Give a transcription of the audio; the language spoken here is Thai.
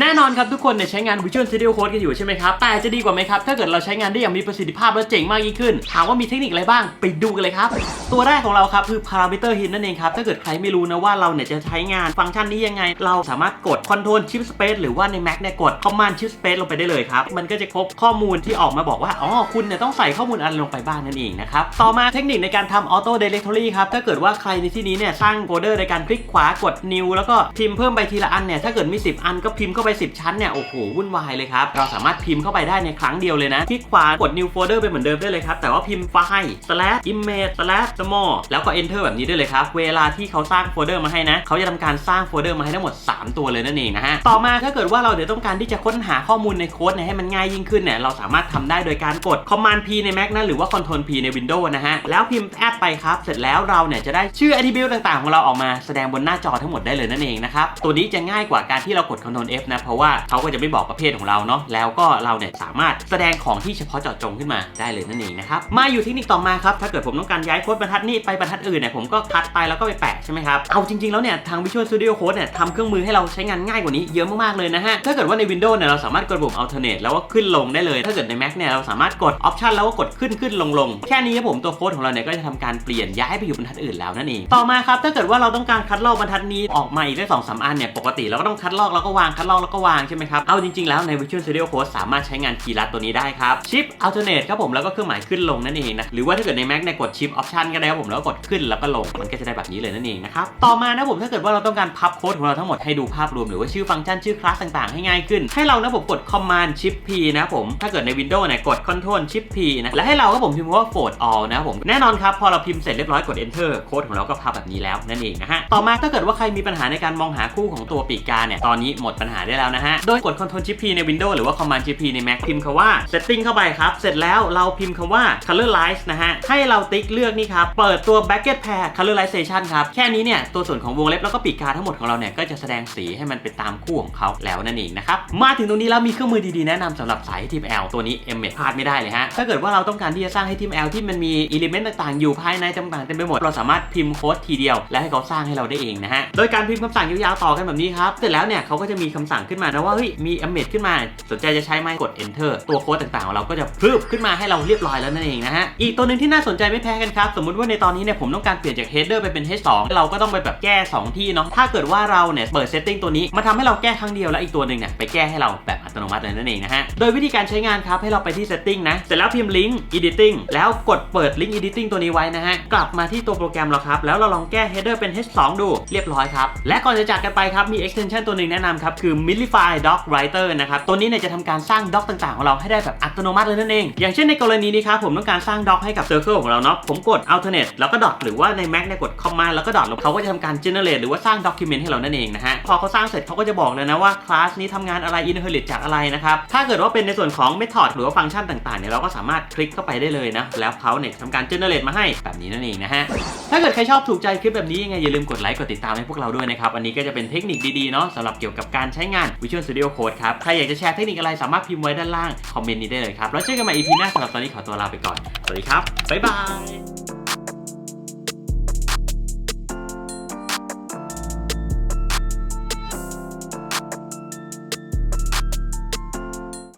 แน่นอนครับทุกคนเนี่ยใช้งาน Visual Studio Code กันอยู่ใช่ไหมครับ แต่จะดีกว่าไหมครับ ถ้าเกิดเราใช้งานได้อย่างมีประสิทธิภาพและเจ๋งมากยิ่งขึ้น ถามว่ามีเทคนิคอะไรบ้าง ไปดูกันเลยครับ ตัวแรกของเราครับคือ Parameter Hint นั่นเองครับ ถ้าเกิดใครไม่รู้นะว่าเราเนี่ยจะใช้งานฟังก์ชันนี้ยังไง เราสามารถกด Control Shift Space หรือว่าใน Mac เนี่ยกด Command Shift Space ลงไปได้เลยครับ มันก็จะครบข้อมูลที่ออกมาบอกว่า อ๋อ คุณเนี่ยต้องใส่ข้อมูลอะไรลงไปบ้างนั่นเองนะครับ ต่อมาเทคนิคในการทำ Auto Directory ครับ ถ้าเกิดว่าใครในที่นี้เนี่ยสร้างโฟลเดอร์ในการคลิกขวากด New แล้วก็พิมพ์เพิ่มไปทีละอันเนี่ยถ้าเกิดมี 10 อันก็พิมพ์าไป 10 ชั้นเนี่ยโอ้โหวุ่นวายเลยครับเราสามารถพิมพ์เข้าไปได้ในครั้งเดียวเลยนะคลิกขวากด New Folder ไปเหมือนเดิมได้เลยครับแต่ว่าพิมพ์ไฟล์ slash image slash small แล้วก็ enter แบบนี้ได้เลยครับเวลาที่เขาสร้างโฟลเดอร์มาให้นะเขาจะทำการสร้างโฟลเดอร์มาให้ทั้งหมด 3 ตัวเลยนั่นเองนะฮะต่อมาถ้าเกิดว่าเราเดี๋ยวต้องการที่จะค้นหาข้อมูลในโค้ดเนี่ยให้มันง่ายยิ่งขึ้นเนี่ยเราสามารถทำได้โดยการกด Command P ใน Mac นะหรือว่า Control P ใน Windows นะฮะแล้วพิมพ์แอดไปครับเสร็จแล้วเราเนี่ยจะได้ชื่อ attribute ต่างๆ ของเราออกมาแสดงบนหน้าจอทั้งหมดได้เลยนั่นเองนะครับตัวนี้จะง่ายกว่าการที่เรากด Control F นะเพราะว่าเขาก็จะไม่บอกประเภทของเราเนาะแล้วก็เราเนี่ยสามารถแสดงของที่เฉพาะเจาะจงขึ้นมาได้เลยนั่นเองนะครับมาอยู่เทคนิคต่อมาครับถ้าเกิดผมต้องการย้ายโค้ดบรรทัดนี้ไปบรรทัดอื่นเนี่ยผมก็คัดไปแล้วก็ไปแปะใช่ไหมครับเอาจริงๆแล้วเนี่ยทาง Visual Studio Code เนี่ยทำเครื่องมือให้เราใช้งานง่ายกว่านี้เยอะมากๆเลยนะฮะถ้าเกิดว่าใน Windows เนี่ยเราสามารถกดปุ่ม Alternate แล้วก็ขึ้นลงได้เลย ถ้าเกิดใน Mac เนี่ยเราสามารถกด Option แล้วก็กดขึ้นขึ้นลงลงแค่นี้ครับผมตัวโค้ดของเราเนี่ยก็จะทำการเปลี่ยนย้ายไปอยู่บรรทัดอื่นแล้วนั่นเองต่อมาครับถ้าเกิดว่าเราต้องการคัดลอกบรรทัดนี้ออกมาอีกได้สองสามอันเนี่ยปกติเราก็ต้องคัดลอกแล้วก็วางคัดลอกแล้วก็วางใช่ไหมครับ เอาจริงๆ แล้วใน Visual Studio Code สามารถใช้งานคีย์ลัดตัวนี้ได้ครับ Shift Alternate ครับผมแล้วก็เครื่องหมายขึ้นลงนั่นเองนะหรือว่าถ้าเกิดใน Mac เนี่ยกด Shift Option ก็ได้ครับผมแล้วก็กดขึ้นแล้วก็ลงมันก็จะได้แบบนี้เลยนั่นเองนะครับต่อมานะผมถ้าเกิดว่าเราต้องการพับโค้ดของเราทั้งหมดให้ดูภาพรวมหรือว่าชื่อฟังก์ชันชื่อคลาสต่างๆให้ง่ายขึ้น ให้เรานะผมกด Command Shift P นะผมถ้าเกิดใน Windows เนี่ยกด Control Shift P นะและให้เราก็ผมพิมพ์ว่า Fold All นะผมแน่นอนครับพอเราพิมพ์เสร็จเรียบร้อยกด Enter โค้ดของเราก็พับแบบนี้แล้วนั่นเองนะฮะต่อมาถ้าเกิดว่าใครมีปัญหาในการมองหาคู่ของตัวปีกกาเนี่ยตอนนี้หมดปัญหาได้แล้วนะฮะ โดยกด Control Shift P ใน Windows หรือว่า Command Shift P ใน Mac พิมพ์คำว่า Setting เข้าไปครับ เสร็จแล้วเราพิมพ์คำว่า Colorize นะฮะ ให้เราติ๊กเลือกนี่ครับ เปิดตัว Bracket Pair Colorization ครับ แค่นี้เนี่ย ตัวส่วนของวงเล็บแล้วก็ปีกกาทั้งหมดของเราเนี่ยก็จะแสดงสีให้มันเป็นตามคู่ของเขาแล้วนั่นเองนะครับ มาถึงตรงนี้แล้วมีเครื่องมือดีๆแนะนำสำหรับสาย HTML ตัวนี้ m พลาดไม่ได้เลยฮะ ถ้าเกิดว่าเราต้องการที่จะสร้าง HTML ที่มันมีอิเลเมนต์ต่างๆ อยู่ภายในต่างๆเต็มไปหมด เราสามารถพิมพ์โค้ดทีเดียว และให้เขาสร้างให้เราได้เองนะฮะ โดยการพิมพ์คำสั่งยาวๆต่อกันแบบนี้ครับ เสร็จแล้วเนี่ยเขาก็จะมีคำสั่งขึ้นมานะว่าเฮ้ยมี e m e d ขึ้นมาสนใจจะใช้ไหมกด enter ตัวโค้ดต่างๆของเราก็จะพรึบขึ้นมาให้เราเรียบร้อยแล้วนั่นเองนะฮะอีกตัวหนึ่งที่น่าสนใจไม่แพ้กันครับสมมติว่าในตอนนี้เนี่ยผมต้องการเปลี่ยนจาก header ไปเป็น h2 เราก็ต้องไปแบบแก้ 2 ที่เนาะถ้าเกิดว่าเราเนี่ยเปิด setting ตัวนี้มาทำให้เราแก้ครั้งเดียวแล้วอีกตัวหนึ่งเนี่ยไปแก้ให้เราแบบอัตโนมัติเลยนั่นเองนะฮะโดยวิธีการใช้งานครับให้เราไปที่ setting นะเสร็จแล้วพิมพ์ link editing แล้วกดเปิด link editing ตัวนี้ไว้นะฮะกลับมาที่ตัวโปรแกรมเราครับแล้วเราลองแก้ header เป็น h2 ดูเรียบร้อยครับและก่อนจะจากกันไปครับมี extension ตัวหนึ่งแนะนำครับคือ Millify Doc Writer นะครับ ตัวนี้เนี่ยจะทำการสร้าง doc ต่างๆ ของเราให้ได้แบบอัตโนมัติเลยนั่นเอง อย่างเช่นในกรณีนี้ครับผมต้องการสร้าง doc ให้กับ circle ของเราเนาะ ผมกด alternate แล้วก็ dot หรือว่าใน Mac เนี่ยกด command แล้วก็ dot แล้วเขาก็จะทำการ generate หรือว่าสร้าง document ให้เรานั่นเองนะฮะ พอเขาสร้างเสร็จเขาก็จะบอกเลยนะว่า class นี้ทำงานอะไร inherit จากอะไรนะครับ ถ้าเกิดว่าเป็นในส่วนของ method หรือว่าฟังก์ชันต่างๆเนี่ยเราก็สามารถคลิกเข้าไปได้เลยนะแล้วเขาเนี่ยทำการ generate มาให้แบบนี้นั่นเองนะฮะถ้าเกิดใครชอบถูกใจคลิปแบบนี้ยังไงอย่าลืมกดไลค์กดติดตามให้พวกเราด้วยนะครับอันนี้ก็จะเป็นเทคนิคดีๆเนาะสำหรับเกี่ยวกับการใช้งาน Visual Studio Code ครับ ใครอยากจะแชร์เทคนิคอะไรสามารถพิมพ์ไว้ด้านล่าง คอมเมนต์นี้ได้เลยครับ แล้วเจอกันใหม่ EP หน้าสำหรับตอนนี้ขอตัวลาไปก่อน สวัสดีครับ บ๊ายบาย